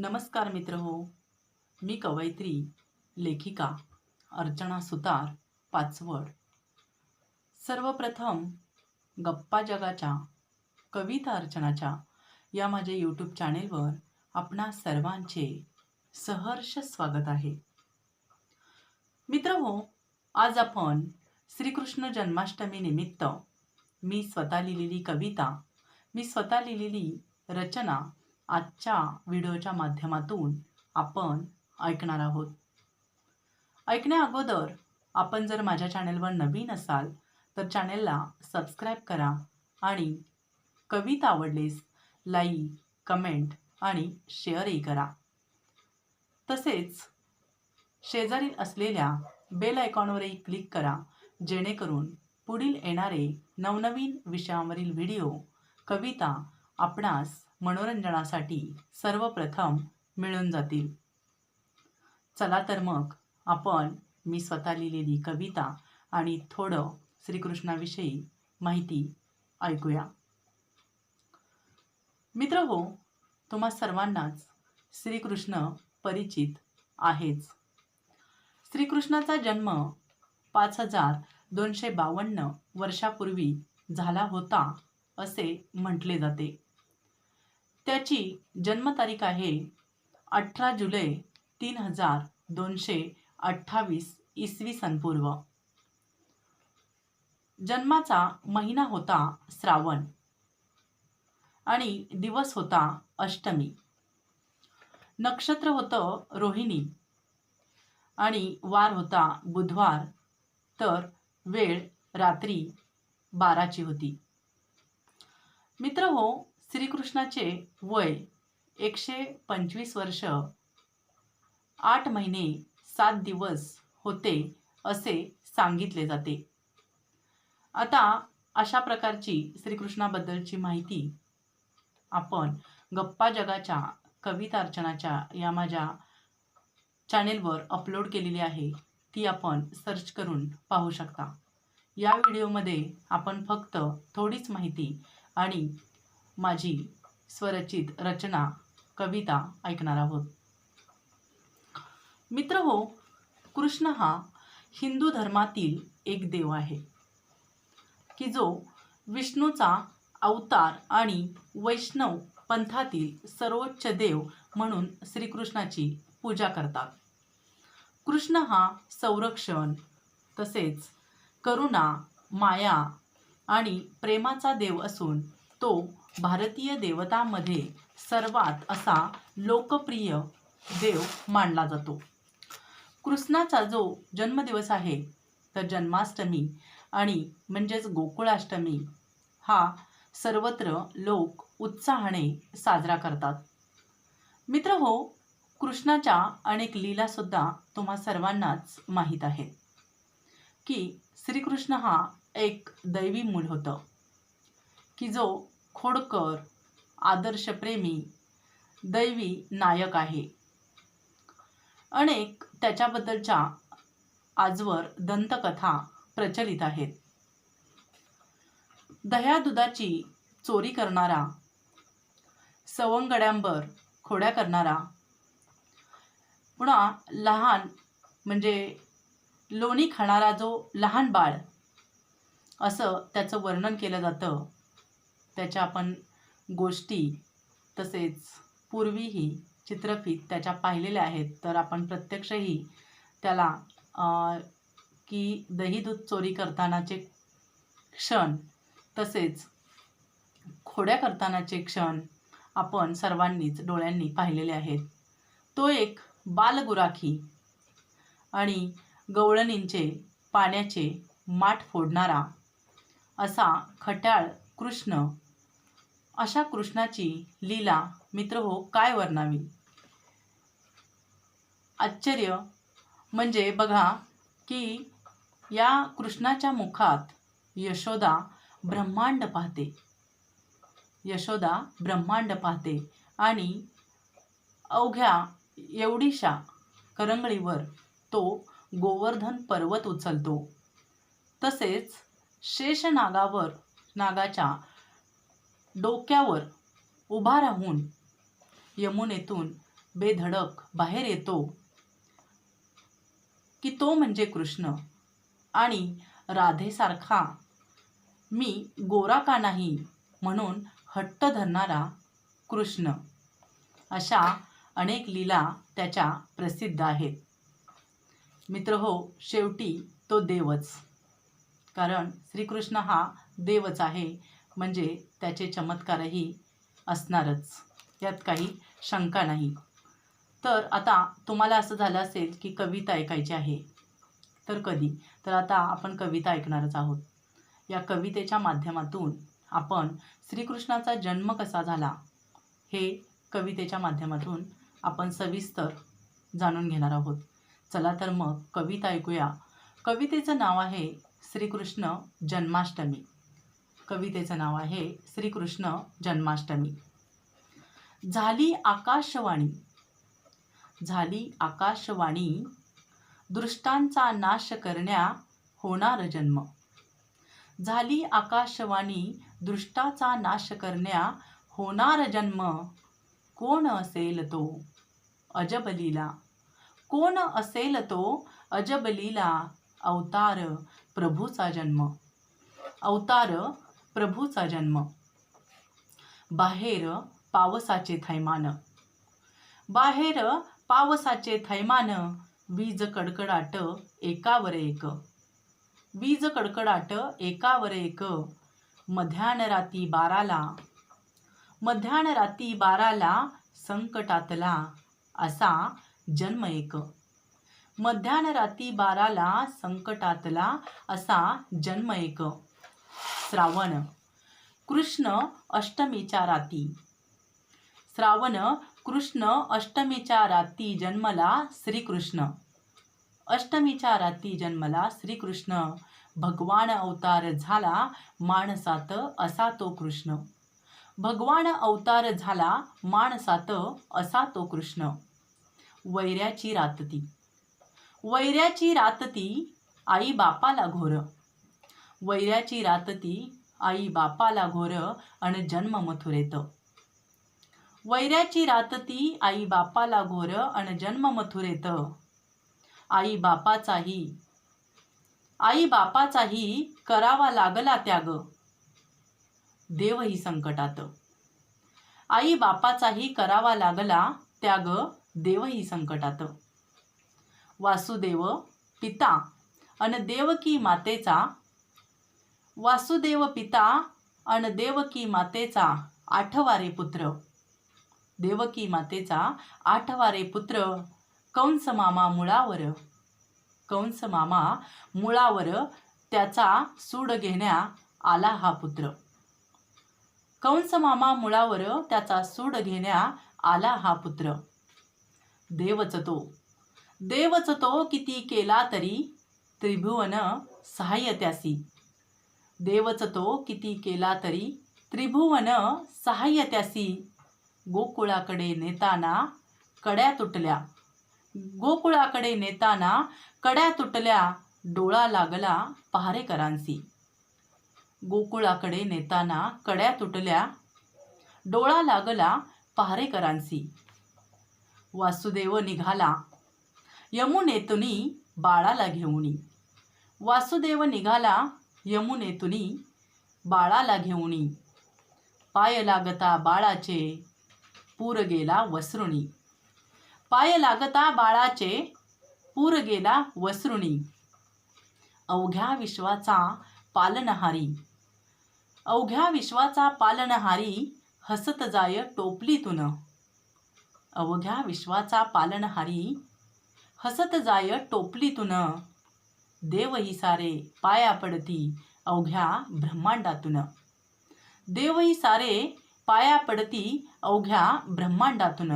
नमस्कार मित्र हो. मी कवयित्री लेखिका अर्चना सुतार पाचवड. सर्वप्रथम गप्पा जगाच्या कविता अर्चनाच्या या माझ्या यूट्यूब चॅनेलवर आपणा सर्वांचे सहर्ष स्वागत आहे. मित्र हो आज आपण श्रीकृष्ण जन्माष्टमी निमित्त मी स्वतः लिहिलेली कविता मी स्वतः लिहिलेली रचना आजच्या व्हिडिओच्या माध्यमातून आपण ऐकणार आहोत. ऐकण्या अगोदर आपण जर माझ्या चॅनेलवर नवीन असाल तर चॅनेलला सबस्क्राईब करा आणि कविता आवडलीस लाईक कमेंट आणि शेअरही करा. तसेच शेजारील असलेल्या बेल आयकॉनवरही क्लिक करा जेणेकरून पुढील येणारे नवनवीन विषयावरील व्हिडिओ कविता आपणास मनोरंजनासाठी सर्वप्रथम मिळून जातील. चला तर मग आपण मी स्वतः लिहिलेली कविता आणि थोडं श्रीकृष्णाविषयी माहिती ऐकूया. मित्र हो तुम्हा सर्वांनाच श्रीकृष्ण परिचित आहेच. श्रीकृष्णाचा जन्म पाच हजार दोनशे बावन्न वर्षापूर्वी झाला होता असे म्हटले जाते. त्याची जन्मतारीख आहे अठरा जुलै तीन हजार दोनशे अठ्ठावीस इसवी सनपूर्व जन्माचा महिना होता श्रावण आणि दिवस होता अष्टमी. नक्षत्र होतं रोहिणी आणि वार होता बुधवार तर वेळ रात्री बाराची होती. मित्र हो श्रीकृष्णाचे वय एकशे पंचवीस वर्ष. आठ महिने सात दिवस होते असे सांगितले जाते. आता अशा प्रकारची श्रीकृष्णाबद्दलची माहिती आपण गप्पा जगाच्या कविता अर्चनाच्या या माझ्या चॅनेलवर अपलोड केलेली आहे ती आपण सर्च करून पाहू शकता. या व्हिडिओमध्ये आपण फक्त थोडीच माहिती आणि माझी स्वरचित रचना कविता ऐकणार आहोत. मित्र हो कृष्ण हा हिंदू धर्मातील एक देव आहे. की जो विष्णूचा अवतार आणि वैष्णव पंथातील सर्वोच्च देव म्हणून श्रीकृष्णाची पूजा करतात. कृष्ण हा संरक्षण तसेच करुणा माया आणि प्रेमाचा देव असून तो भारतीय देवतामध्ये सर्वात असा लोकप्रिय देव मानला जातो. कृष्णाचा जो जन्मदिवस आहे तर जन्माष्टमी आणि म्हणजेच गोकुळाष्टमी हा सर्वत्र लोक उत्साहाने साजरा करतात. मित्र हो कृष्णाच्या अनेक लीलासुद्धा तुम्हा सर्वांनाच माहीत आहेत. की श्रीकृष्ण हा एक दैवी मूल होतं. की जो खोडकर आदर्शप्रेमी दैवी नायक आहे. अनेक त्याच्याबद्दलच्या आजवर दंतकथा प्रचलित आहेत. दह्या दुधाची चोरी करणारा सवंगड्यांवर खोड्या करणारा पुन्हा लहान म्हणजे लोणी खाणारा जो लहान बाळ असं त्याचं वर्णन केलं जातं. त्याच्या आपण गोष्टी तसेच पूर्वीही चित्रफित त्याच्या पाहिलेल्या आहेत. तर आपण प्रत्यक्षही त्याला की दही दूध चोरी करतानाचे क्षण तसेच खोड्या करतानाचे क्षण आपण सर्वांनीच डोळ्यांनी पाहिलेले आहेत. तो एक बालगुराखी आणि गवळणींचे पाण्याचे माठ फोडणारा असा खट्याळ कृष्ण अशा कृष्णाची लीला मित्र हो काय वर्णावी? आश्चर्य म्हणजे बघा की या कृष्णाच्या मुखात यशोदा ब्रह्मांड पाहते. यशोदा ब्रह्मांड पाहते आणि अवघ्या एवढीशा करंगळीवर तो गोवर्धन पर्वत उचलतो. तसेच शेषनागावर नागाच्या डोक्यावर उभा राहून यमुनेतून बेधडक बाहेर येतो की तो म्हणजे कृष्ण आणि राधेसारखा मी गोरा का नाही म्हणून हट्ट धरणारा कृष्ण. अशा अनेक लीला त्याच्या प्रसिद्ध आहेत. मित्र हो शेवटी तो देवच. कारण श्रीकृष्ण हा देवच आहे म्हणजे त्याचे चमत्कारही असणारच. यात काही शंका नाही. तर आता तुम्हाला असं झालं असेल की कविता ऐकायची आहे. तर कधी? तर आता आपण कविता ऐकणारच आहोत. या कवितेच्या माध्यमातून आपण श्रीकृष्णाचा जन्म कसा झाला हे कवितेच्या माध्यमातून आपण सविस्तर जाणून घेणार आहोत. चला तर मग कविता ऐकूया. कवितेचं नाव आहे श्रीकृष्ण जन्माष्टमी. कवितेचं नाव आहे श्रीकृष्ण जन्माष्टमी. झाली आकाशवाणी. झाली आकाशवाणी. दृष्टांचा नाश करण्या होणार जन्म. झाली आकाशवाणी. दृष्टाचा नाश करण्या होणार जन्म. कोण असेल तो? अजबलीला. कोण असेल तो? अजबलीला. अवतार प्रभूचा जन्म. अवतार प्रभूचा जन्म. बाहेर पावसाचे थैमान. बाहेर पावसाचे थैमान वीज कडकडाट एकावर एक. वीज कडकडाट एकावर एक. मध्यान राती बाराला. मध्यान राती बाराला संकटातला असा जन्म एक. मध्यान राती बाराला संकटातला असा जन्म एक. श्रावण. कृष्ण अष्टमीच्या राती. श्रावण कृष्ण अष्टमीच्या राती जन्मला श्रीकृष्ण. अष्टमीच्या राती जन्मला श्रीकृष्ण. भगवान अवतार झाला माणसात असा तो कृष्ण. भगवान अवतार झाला माणसात असा तो कृष्ण. वैऱ्याची रातती. वैऱ्याची रातती आई बापाला घोर. वैऱ्याची रातती आई बापाला घोर आणि जन्म मथुरेत. वैऱ्याची रातती आई बापाला घोर आणि जन्म मथुरेत. आई बापाचाही आई बापाचाही करावा लागला त्याग. देवही संकटात. आई बापाचाही करावा लागला त्याग देवही संकटात. वासुदेव पिता आणि देवकी मातेचा वासुदेव पिता अन देवकी मातेचा आठवारे पुत्र. देवकी मातेचा आठवारे पुत्र कंस मामा मुळावर. कंस मामा मुळावर त्याचा सूड घेण्या आला हा पुत्र. कंस मामा मुळावर त्याचा सूड घेण्या आला हा पुत्र. देवच तो. देवच तो किती केला तरी त्रिभुवन सहाय्य त्यासी देवच तो किती केला तरी त्रिभुवन सहाय्य त्यासी गोकुळाकडे नेताना कड्या तुटल्या. गोकुळाकडे नेताना कड्या तुटल्या डोळा लागला पहारेकरांसी गोकुळाकडे नेताना कड्या तुटल्या डोळा लागला पहारेकरांसी वासुदेव निघाला. यमुनेतुनी बाळाला घेऊनी. वासुदेव निघाला यमुनेतुनी बाळाला घेऊनी पाय लागता बाळाचे पूर गेला वसरुणी पाय लागता बाळाचे पूर गेला वसरुणी अवघ्या विश्वाचा पालनहारी. अवघ्या विश्वाचा पालनहारी हसत जाय टोपलीतून. अवघ्या विश्वाचा पालनहारी हसत जाय टोपलीतून. देवही सारे पाया पडती अवघ्या ब्रह्मांडातून. देवही सारे पाया पडती अवघ्या ब्रह्मांडातून.